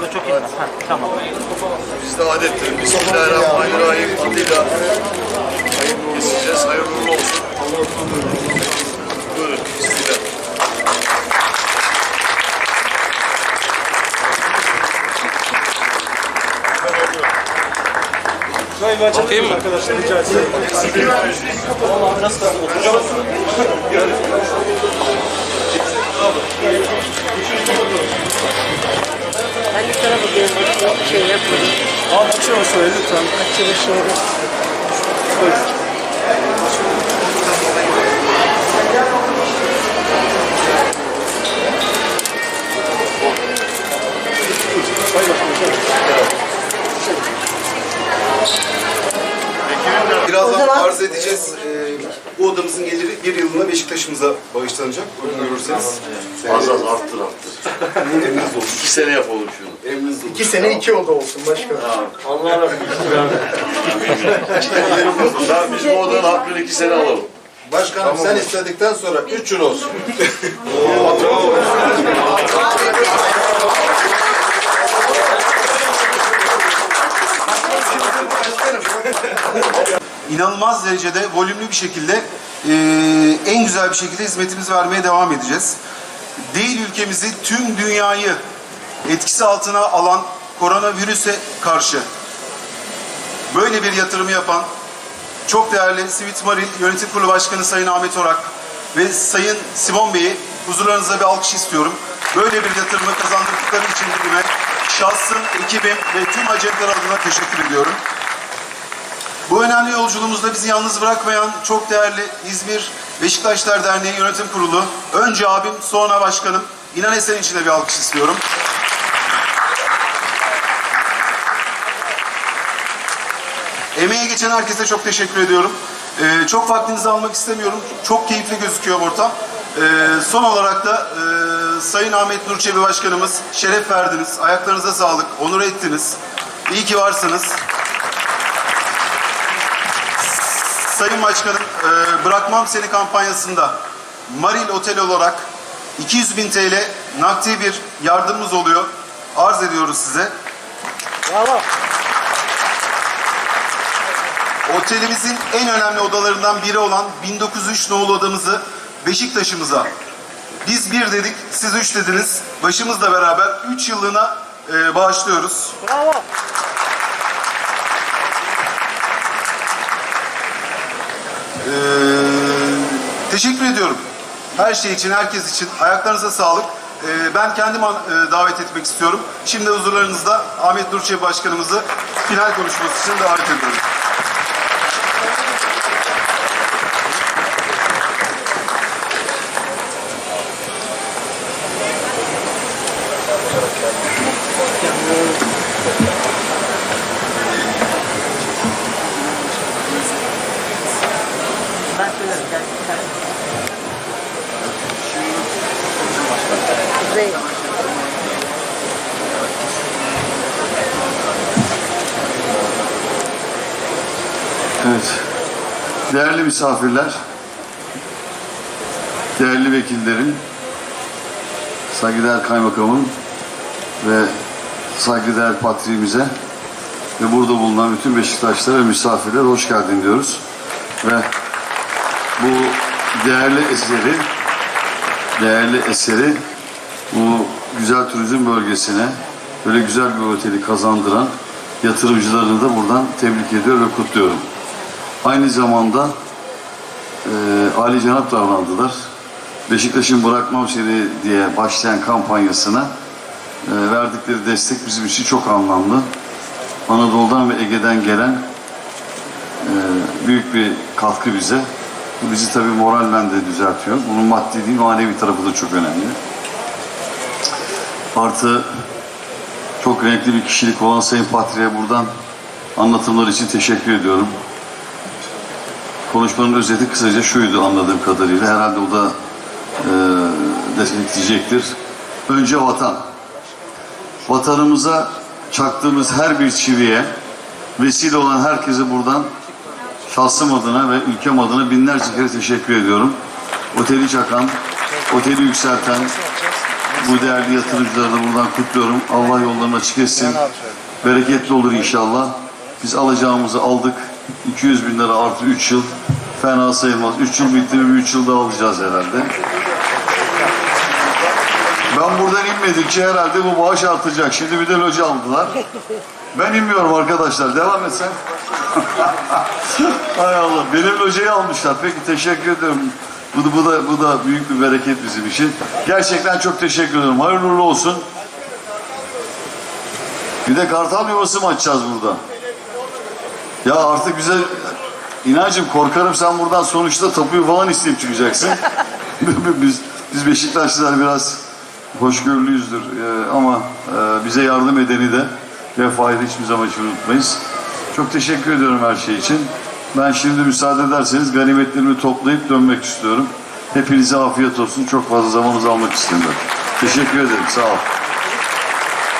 Abla çok iyi. Evet. Ha, tamam. Bizde adettir. Bismillahirrahmanirrahim. Adıyla hayırlı keseceğiz. Hayırlı olsun. Buyurun. Bismillah. Şurayı bir arkadaşlar rica etsem? Nasıl oturacağım? Şey yapmadım. Abi açıyorum şöyle lütfen. Açılı şöyle. Birazdan O zaman- arz edeceğiz. Ee, bu odamızın geliri bir yılına Beşiktaş'ımıza bağışlanacak. Uygun görürseniz. Az az arttır arttır. Emriniz olsun. İki sene yapalım şunu. Emriniz olsun. İki sene iki oda olsun başka. Ben biz bu odanın hakkını iki sene alalım. Başkanım sen istedikten sonra 3 yıl olsun. İnanılmaz derecede volümlü bir şekilde e, en güzel bir şekilde hizmetimizi vermeye devam edeceğiz. Değil ülkemizi tüm dünyayı etkisi altına alan koronavirüse karşı böyle bir yatırımı yapan çok değerli Sivit Maril Yönetim Kurulu Başkanı Sayın Ahmet Orak ve Sayın Simon Bey'i huzurlarınıza bir alkış istiyorum. Böyle bir yatırımı kazandırdıkları için bugüne şahsım, ekibim ve tüm acentler adına teşekkür ediyorum. Bu önemli yolculuğumuzda bizi yalnız bırakmayan çok değerli İzmir Beşiktaşlar Derneği Yönetim Kurulu, önce abim sonra başkanım İnan Esen için de bir alkış istiyorum. Emeğe geçen herkese çok teşekkür ediyorum. Ee, çok vaktinizi almak istemiyorum. Çok keyifli gözüküyor ortam. Ee, son olarak da e, Sayın Ahmet Nur Çebi Başkanımız şeref verdiniz. Ayaklarınıza sağlık, onur ettiniz. İyi ki varsınız. Sayın Başkanım, e, Bırakmam Seni kampanyasında Maril Otel olarak 200 bin TL nakdi bir yardımımız oluyor. Arz ediyoruz size. Bravo. Otelimizin en önemli odalarından biri olan 1903 nolu odamızı Beşiktaş'ımıza biz bir dedik, siz üç dediniz. Başımızla beraber üç yıllığına e, bağışlıyoruz. Bravo. Ee, teşekkür ediyorum. Her şey için, herkes için. Ayaklarınıza sağlık. Ee, ben kendim e, davet etmek istiyorum. Şimdi huzurlarınızda Ahmet Nurçevi Başkanımızı final konuşması için davet ediyorum. Evet. Değerli misafirler, değerli vekillerin, saygıdeğer kaymakamın ve saygıdeğer patriğimize ve burada bulunan bütün Beşiktaşlara ve misafirlere hoş geldin diyoruz. Ve bu değerli eseri, değerli eseri bu güzel turizm bölgesine böyle güzel bir oteli kazandıran yatırımcılarını da buradan tebrik ediyor ve kutluyorum. Aynı zamanda e, Ali Cenap davrandılar. Beşiktaş'ın bırakmam seni diye başlayan kampanyasına e, verdikleri destek bizim için çok anlamlı. Anadolu'dan ve Ege'den gelen e, büyük bir katkı bize. Bu bizi tabii moralmen de düzeltiyor. Bunun maddi değil manevi tarafı da çok önemli. Artı çok renkli bir kişilik olan Sayın Patri'ye buradan anlatımlar için teşekkür ediyorum. Konuşmanın özeti kısaca şuydu anladığım kadarıyla. Herhalde o da e, destekleyecektir. Önce vatan. Vatanımıza çaktığımız her bir çiviye vesile olan herkese buradan şahsım adına ve ülkem adına binlerce kere teşekkür ediyorum. Oteli çakan, oteli yükselten, bu değerli yatırımcıları da buradan kutluyorum. Allah yollarını açık etsin. Bereketli olur inşallah. Biz alacağımızı aldık. 200 bin lira artı 3 yıl. Fena sayılmaz. 3 yıl bitti mi 3 yıl daha alacağız herhalde. Ben buradan inmedikçe herhalde bu bağış artacak. Şimdi bir de loca aldılar. Ben inmiyorum arkadaşlar. Devam et sen. Hay Allah. Benim locayı almışlar. Peki teşekkür ederim. Bu da, bu da, bu da büyük bir bereket bizim için. Gerçekten çok teşekkür ederim. Hayırlı olsun. Bir de kartal yuvası mı açacağız burada? Ya artık bize inancım korkarım sen buradan sonuçta tapuyu falan isteyip çıkacaksın. biz biz Beşiktaşlılar biraz hoşgörülüyüzdür Ee, ama e, bize yardım edeni de vefayı hiçbir zaman için unutmayız. Çok teşekkür ediyorum her şey için. Ben şimdi müsaade ederseniz ganimetlerimi toplayıp dönmek istiyorum. Hepinize afiyet olsun. Çok fazla zamanınızı almak istemiyorum. Teşekkür ederim. Sağ olun.